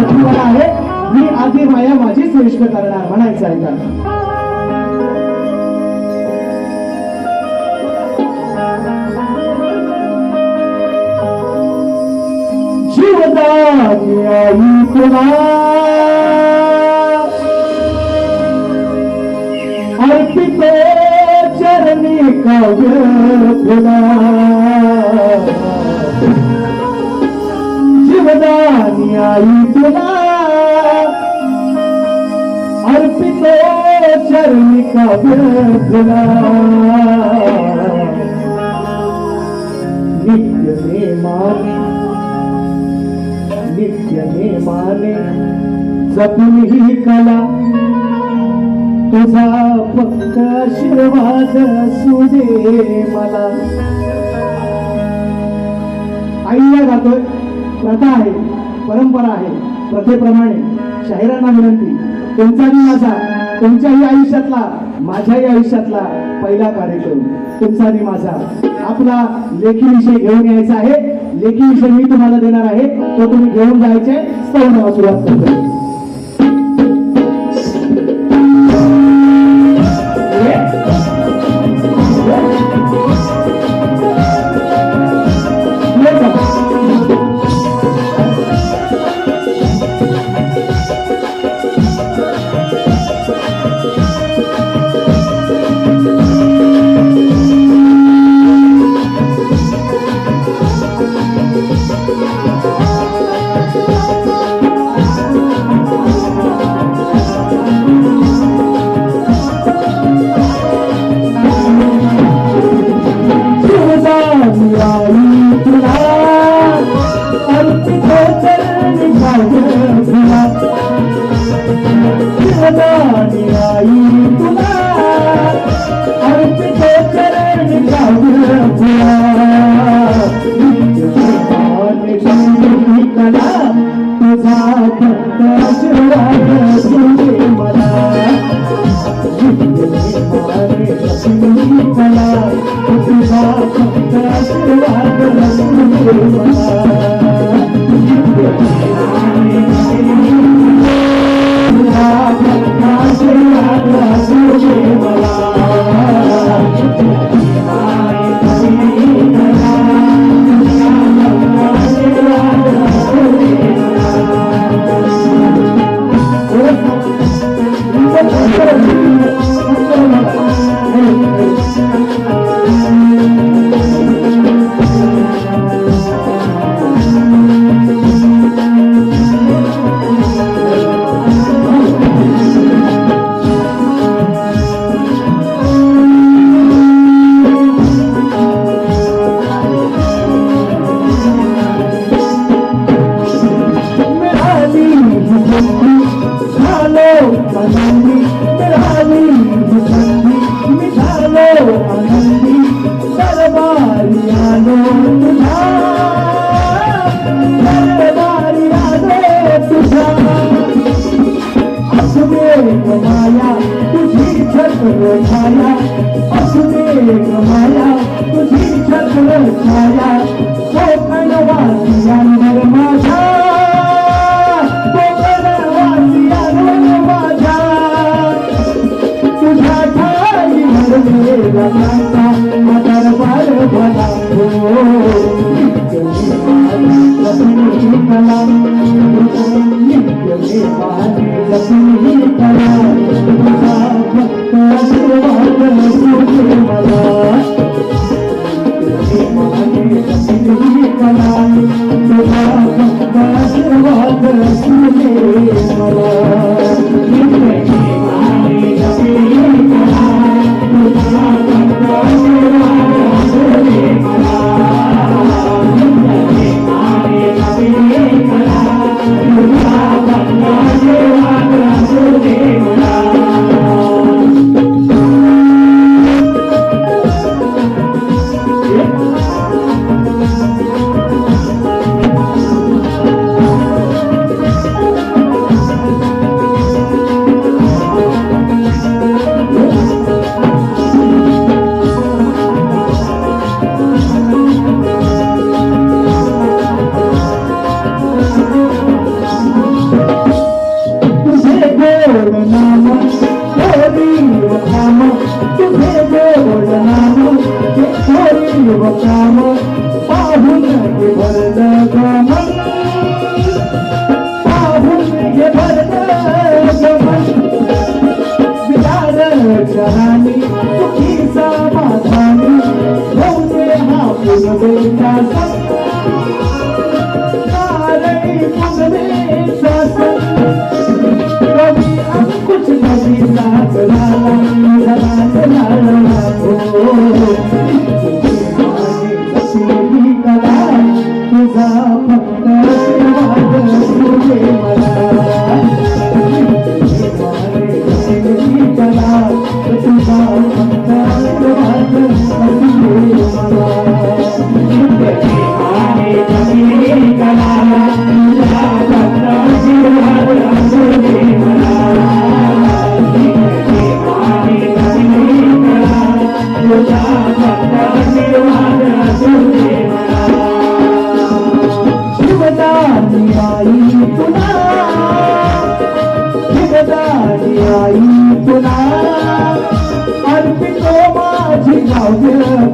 शक्तीवाला आहे. मी आधी माया माझी निष्ठ करणार म्हणायचं आहे का अर्पित चरणी काव्य तुला आई तुला अर्पित चरणी काव्य तुला नित्य नेमाने नित्य नेमाने जपून ही कला तुझा फक्त आशीर्वाद असू दे मला आईला गातोय प्रथा आहे परंपरा आहे. प्रथेप्रमाणे शाहिरांना विनंती तुमचाही माझा तुमच्याही आयुष्यातला माझ्याही आयुष्यातला पहिला कार्यक्रम तुमचा आणि माझा. आपला लेखी विषय घेऊन यायचा आहे. लेखी विषय मी तुम्हाला देणार आहे. तो तुम्ही घेऊन जायचे. स्तवनाला सुरुवात करतो.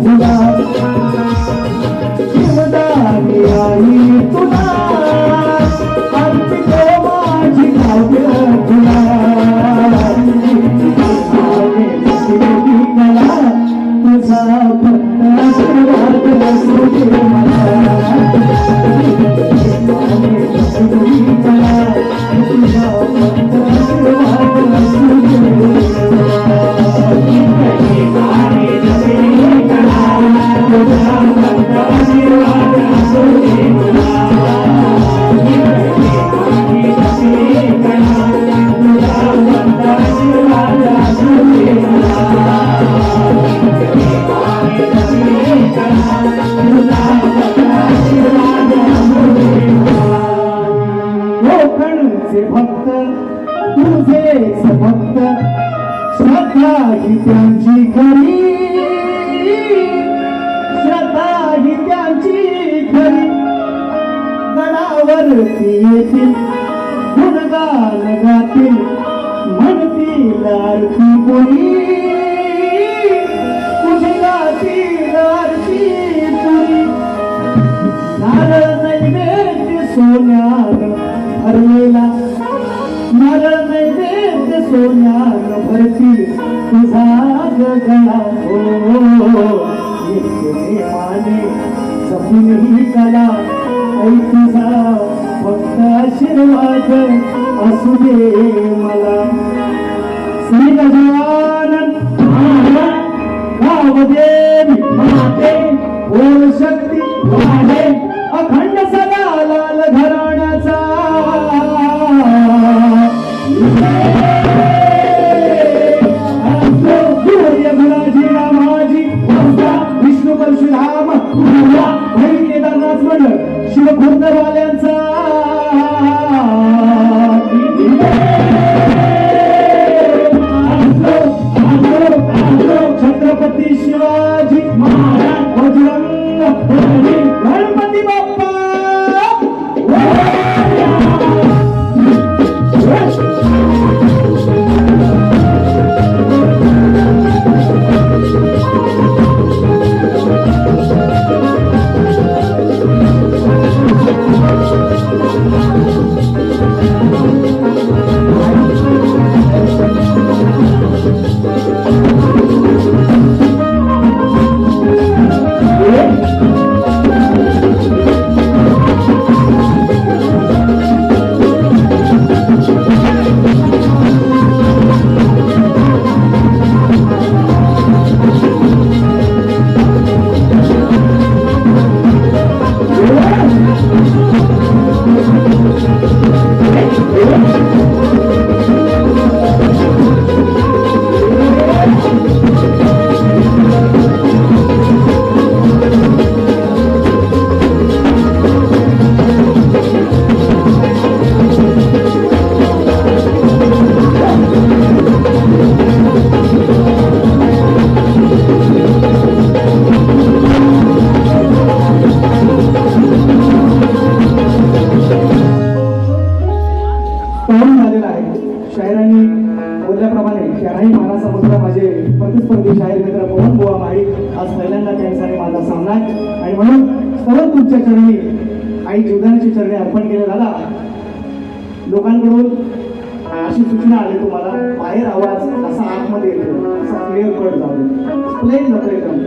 Bây. श्रद्धा ही त्यांची खरी श्रद्धा ही त्यांची खरी गडावरती येतील गुणगान गातील म्हणतील आरती कोणी. तुझी गातील आरती पुरी नारळ नैवेद्य सोन्यान हरलेला सोन्यान भरती तुझा गळा हो एक माने जपून ही कला ऐ तुझा फक्त आशीर्वाद असू दे मला श्री गजानन गावदेवी माते ओम शायरांनी बोलल्याप्रमाणे शहाही माना माझे प्रतिस्पर्धी शाहीर मित्र पवन बुवा माळी आज पहिल्यांदा त्यांचा माझा सामना आहे. आणि म्हणून सर्व तुमच्या चरणी आई जीवदानाची चरणी अर्पण केले. दादा लोकांकडून अशी सूचना आली तुम्हाला बाहेर आवाज असा आतमध्ये येतो असा क्लिअर कट जाऊ प्लेन नको एकदम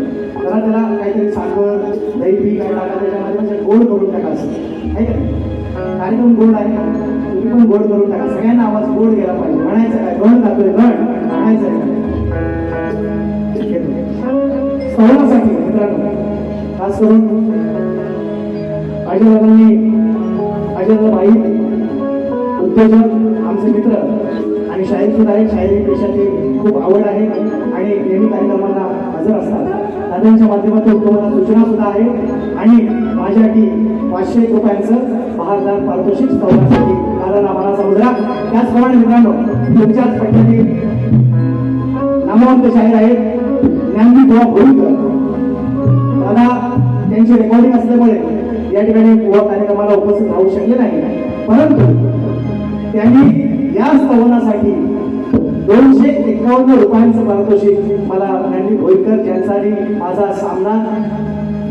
जरा त्याला काहीतरी साखर दही पी काय टाका त्याच्यामध्ये म्हणजे गोड करून टाका. असं आहे का कार्यक्रम गोड आहे तुम्ही पण गोड करून टाका. सगळ्यांना आवाज गोड गेला पाहिजे. म्हणायचं काय? गण जातोय गण म्हणायचं काय? स्तवनासाठी मित्रांनो खास करून अजयदादांनी अजयदादा भाई उद्योजक आमचे मित्र आणि शाहीर सुद्धा आहे शाहिरी पेशाची खूप आवड आहे आणि नेहमी कार्यक्रमांना हजर असतात. दादांच्या माध्यमातून तुम्हाला सूचना सुद्धा आहे. आणि माझ्यासाठी पाचशे एक रुपयांचं बहारदार पारितोषिक स्तवनासाठी दादा नामाना समुद्रा त्याचप्रमाणे मित्रांनो तुमच्याच पट्ट्यातील नामवंत शाहीर आहेत. ज्ञानदीप बुवा भोईकर दादा त्यांची रेकॉर्डिंग असल्यामुळे या ठिकाणी बुवा कार्यक्रमाला उपस्थित राहू शकले नाही. परंतु त्यांनी या स्तवनासाठी दोनशे एकावन्न रुपयांचं पारितोषिक मला ज्ञानदीप भोईकर ज्यांचा माझा सामना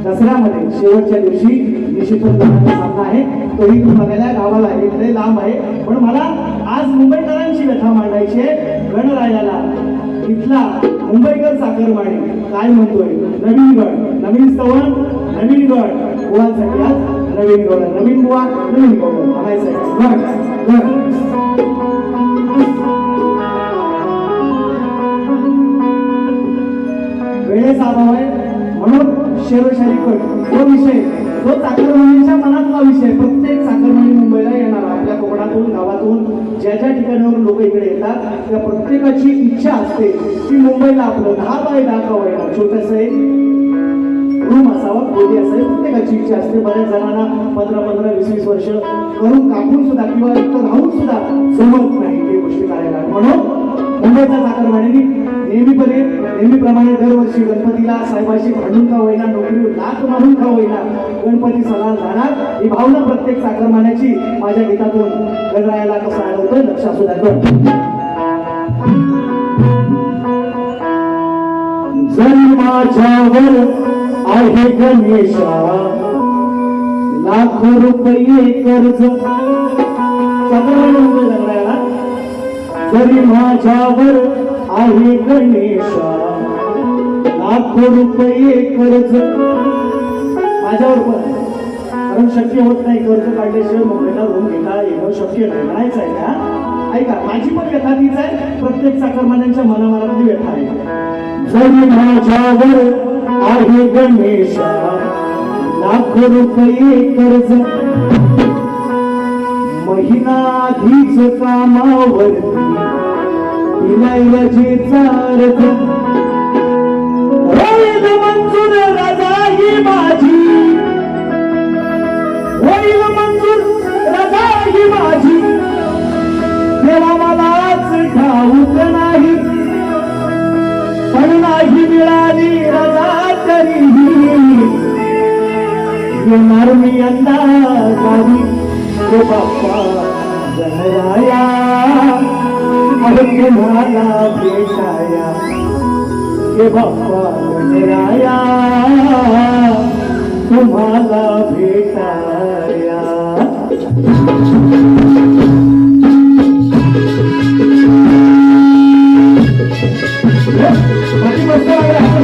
दसऱ्यामध्ये शेवटच्या दिवशी निश्चितच सामना आहे. तोही तू बघायला गावाला आहे तरी लांब आहे. पण मला आज मुंबईकरांची व्यथा मांडायची आहे. गणरायाला इथला मुंबईकर साखरवाडी काय म्हणतोय? नवीन गड. नवीन स्तवन नवीन गड. आज नवीन गड. नवीन बुवा नवीन गड म्हणायचं गड गड. वेळेचा अभाव आहे. म्हणून शेरशाही कट तो विषय तो चाकरमानीच्या मनातला विषय प्रत्येक चाकरमानी मुंबईला येणार आपल्या कोकणातून गावातून ज्या ज्या ठिकाणावरून लोक इकडे येतात त्या प्रत्येकाची इच्छा असते की मुंबईला आपलं दहा बाय दहा गाव येणार छोटस रूम असावा खोली असावी प्रत्येकाची इच्छा असते. बऱ्याच जणांना पंधरा पंधरा वीस वीस वर्ष करून कापून सुद्धा किंवा राहून सुद्धा जमत नाही. ते गोष्टी करायला. म्हणून साखर चाकरमान्यांनी नेहमीपणे नेहमीप्रमाणे दरवर्षी गणपतीला साहेबाशी भांडून का होईना नोकरी लाख मारून का होईना गणपती सणाला जाणार. ही भावना प्रत्येक चाकरमान्याची माझ्या गीतातून गणरायाला कसं आढळतं लक्षात सुद्धा कर जरी आहे गणेशा. लाखो रुपये कर्ज. चाकरमान्य गणरायाला. तरी माझ्यावर आहे गणेशा लाखो रुपये कर्ज. माझ्यावर पण कारण शक्य होत नाही कर्ज काढल्याशिवाय मुंबईला रूम घेता येणं शक्य नाही. म्हणायचं आहे का? ऐका माझी पण व्यथा तीच आहे. प्रत्येक चाकरमान्यांच्या मनामनामध्ये व्यथा आहे. जरी माझ्यावर आहे गणेशा लाखो रुपये कर्ज. महिनाधीच कामावर कामावरती विलायचीचा अर्थ होईल मंजूर रजा ही माझी. होईल मंजूर रजा ही माझी. तेव्हा मलाच ठाऊक नाही पण नाही मिळाली रजा तरीही. येणार मी यंदा गावी. ओ बाप्पा गणराया अरे तुम्हाला भेटाया हे बाप्पा गणराया तुम्हाला भेटाया बाकी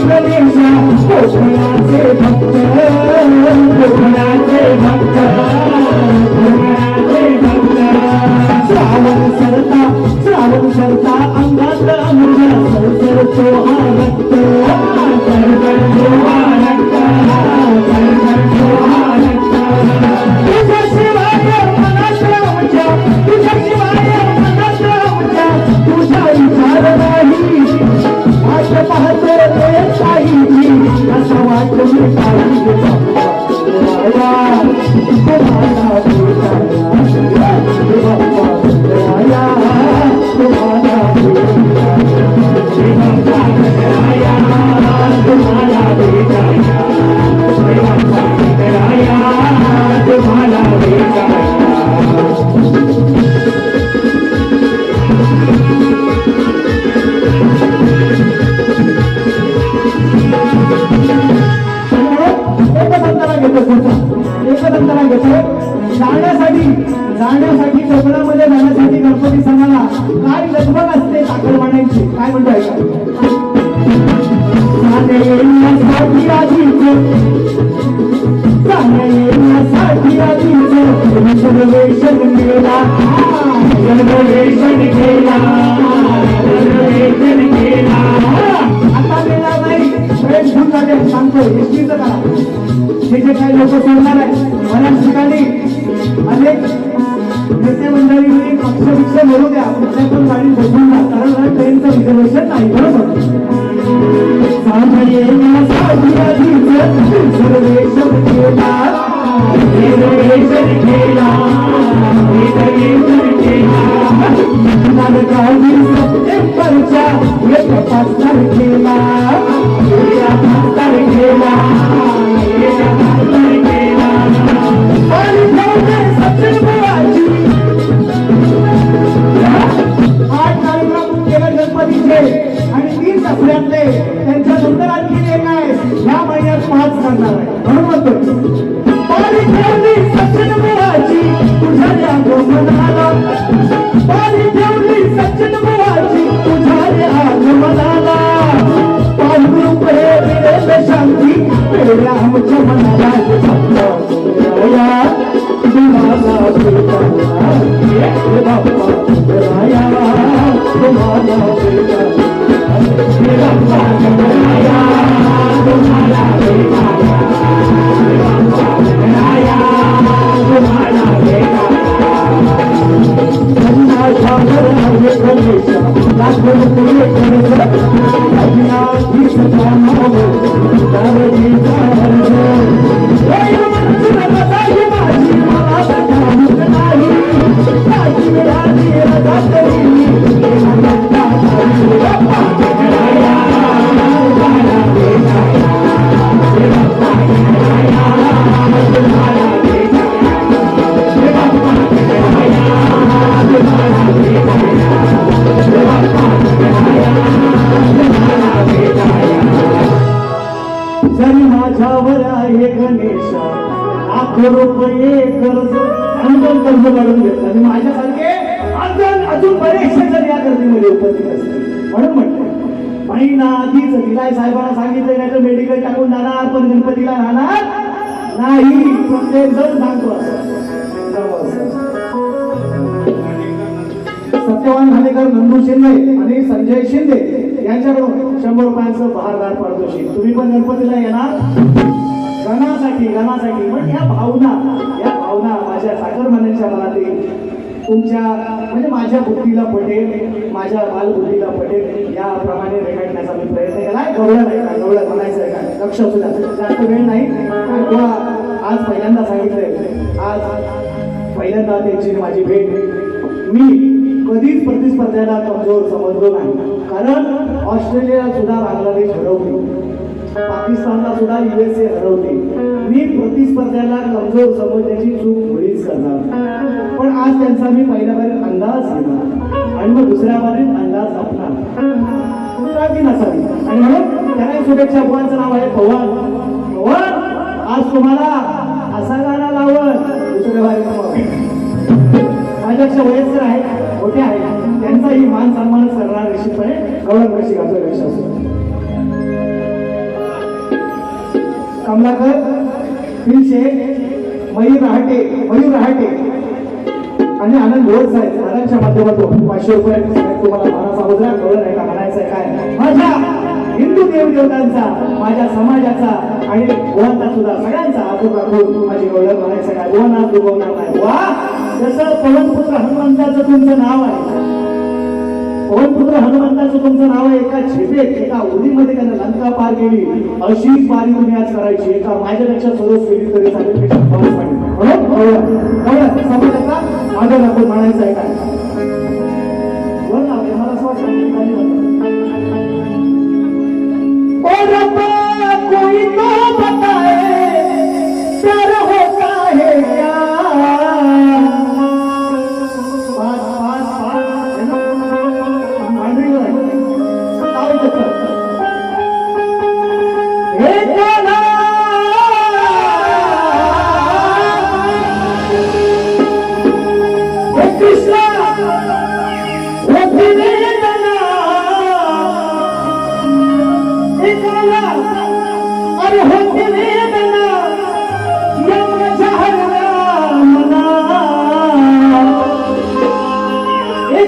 आम्ही गणेशा कोकणाचे भक्त कोकणाचे भक्त जाण्यासाठी जाण्यासाठी कोकणामध्ये जाण्यासाठी गणपती सणाला काय लगबग असते साखरवाड्यांची काय म्हणतो ऐका हे जे काही लोक सोडणार आहे बऱ्याच ठिकाणी अनेक नेते मंडळी पक्षविक्ष मिळू द्या कुठल्या पण गाडीत बसून कारण ट्रेनचं रिझर्वेशन नाही बरोबर अजून अजून बरेचसे जण या गर्दीमध्ये उपस्थित असतात. म्हणून म्हणतो ना आधीच विलाय साहेबांना सांगितलं नाही तर मेडिकल टाकून जाणार पण गणपतीला राहणार नाही. प्रत्येक जण सांगतो सत्यवान घाणेकर नंदू शिंदे आणि संजय शिंदे यांच्याकडून शंभर रुपयांचं बहारदार पारितोषिक. तुम्ही पण गणपतीला येणार? गणासाठी गणासाठी पण या भावना या भावना माझ्या सागरमान्यांच्या मनातील तुमच्या म्हणजे माझ्या बुद्धीला पटेल माझ्या बालबुद्धीला पटेल याप्रमाणे रेखाटण्याचा मी प्रयत्न केला. गवळ्या नाही गवळ्या म्हणायचं आहे का? लक्ष असू द्या. जास्त वेळ नाही. किंवा आज पहिल्यांदा सांगितलंय. आज पहिल्यांदा त्यांची माझी भेट. मी कधीच प्रतिस्पर्ध्याला कमजोर समजलो नाही. कारण ऑस्ट्रेलिया सुद्धा बांगलादेश हरवली पाकिस्तानला सुद्धा युएसए हरवली मी प्रतिस्पर्ध्याला कमजोर समजण्याची चूक मुळीच करणार पण आज त्यांचा मी पहिल्या बारीत अंदाज घेणार. आणि मग दुसऱ्या बारीत अंदाज जपणार काळजी नसावी आणि म्हणून त्याला शुभेच्छा. बुवांचं नाव आहे पवार पवार आज तुम्हाला असा गाणं लावत. दुसऱ्या बारीत माझ्यापेक्षा वयस्कर आहेत मोठे आहेत. त्यांचाही मान सन्मान करणार निश्चितपणे गौरव कशी घालतो असतो कमलाकर मी पिलशे मयूर रहाटे मयूर रहाटे. आणि आनंद घोड साहेब आनंदच्या माध्यमातून पाचशे रुपये तुम्हाला मानाचा मुद्रा कळलं नाही का म्हणायचं आहे काय माझ्या हिंदू देवदेवतांचा माझ्या समाजाचा आणि गोवांचा सुद्धा सगळ्यांचा आतून राखून माझी गौरव म्हणायचं काय? गोवा नाव दुभवणार नाही. वा! जसं पवनपुत्र हनुमंताचं तुमचं नाव आहे पवनपुत्र हनुमंताचं तुमचं नाव आहे एका झेपेत एका उदीमध्ये त्यानं लंका पार केली. अशीच पारी तुम्ही आज करायची. एका माझ्यापेक्षा सरस केली तरी चालेल माझ्या शब्दावर म्हणायचं आहे काय? वर लावते, मला असं वाटतं ओ रब्बा, कोई तो बताए प्यार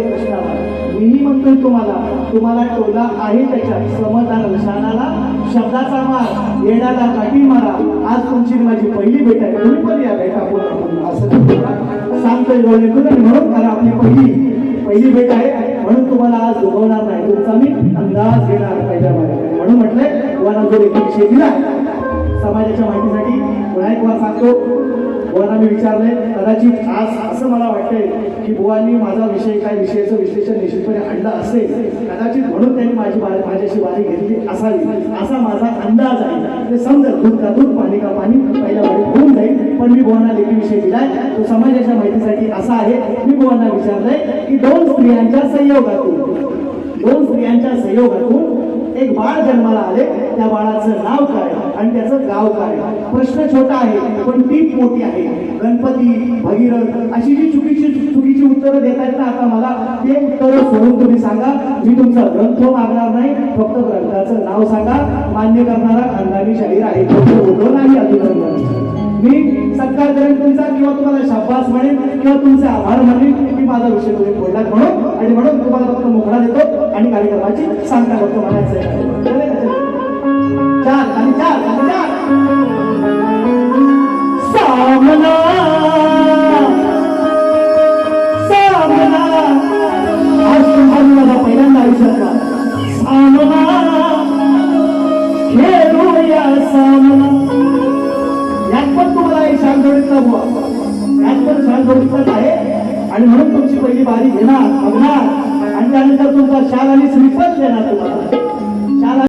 राधा कृष्णाला मीही म्हणतोय तुम्हाला तुम्हाला टोला आहे त्याच्यात समजदार लक्षणाला शब्दाचा मार येण्याला काठी मारा. आज तुमची माझी पहिली भेट आहे. तुम्ही पण या भेटा पुन्हा असं सांगतोय डोळ्यातून आणि म्हणून मला आपली पहिली पहिली भेट आहे. म्हणून तुम्हाला आज दुखवणार नाही. तुमचा मी अंदाज घेणार त्याच्यामध्ये. म्हणून म्हटलंय तुम्हाला जो एक शेतीला समाजाच्या माहितीसाठी पुन्हा एक वार सांगतो बुवांना मी विचारले कदाचित आज असं मला वाटतंय की बुवांनी माझा विषय काय विषयाचं विश्लेषण निश्चितपणे आणलं असेल कदाचित म्हणून त्यांनी माझी माझ्याशी बारी घेतली असावी असा माझा अंदाज आहे. ते समजा दूध का दूध पाणी का पाणी पहिल्या वारीत होऊन जाईल पण मी बुवांना लेखी विषय दिलाय. तो समाजाच्या माहितीसाठी असा आहे मी बुवांना विचारलंय की दोन स्त्रियांच्या संयोगातून दोन स्त्रियांच्या संयोगातून एक बाळ जन्माला आले त्या बाळाचं नाव काय आणि त्याचं गाव काय? प्रश्न छोटा आहे पण टीप मोठी आहे. गणपती भगीरथ अशी जी चुकीची चुकीची उत्तरं देत आहेत ना आता मला ते उत्तरं सोडून तुम्ही सांगा. मी तुमचा ग्रंथ मागणार नाही फक्त ग्रंथाचं नाव सांगा. मान्य करणारा खानदानी शाहीर आहे. फक्त नाही अभिनंदन. मी सत्कार करेन तुमचा किंवा तुम्हाला शाबास म्हणेन किंवा तुमचे आभार म्हणेन की माझा विषय तुम्ही बोललात म्हणून. आणि म्हणून तुम्हाला फक्त मोकळा देतो आणि कार्यक्रमाची सांगता फक्त म्हणायचं आहे. चार आणि चार. माझा सामना. खेळूया सामना. यात पण तुम्हाला एक शान जोडीतला यात पण शान आहे. आणि म्हणून तुमची पहिली बारी घेणार बघणार. आणि त्यानंतर तुमचा शाल आणि श्रीफल देणार तुम्हाला.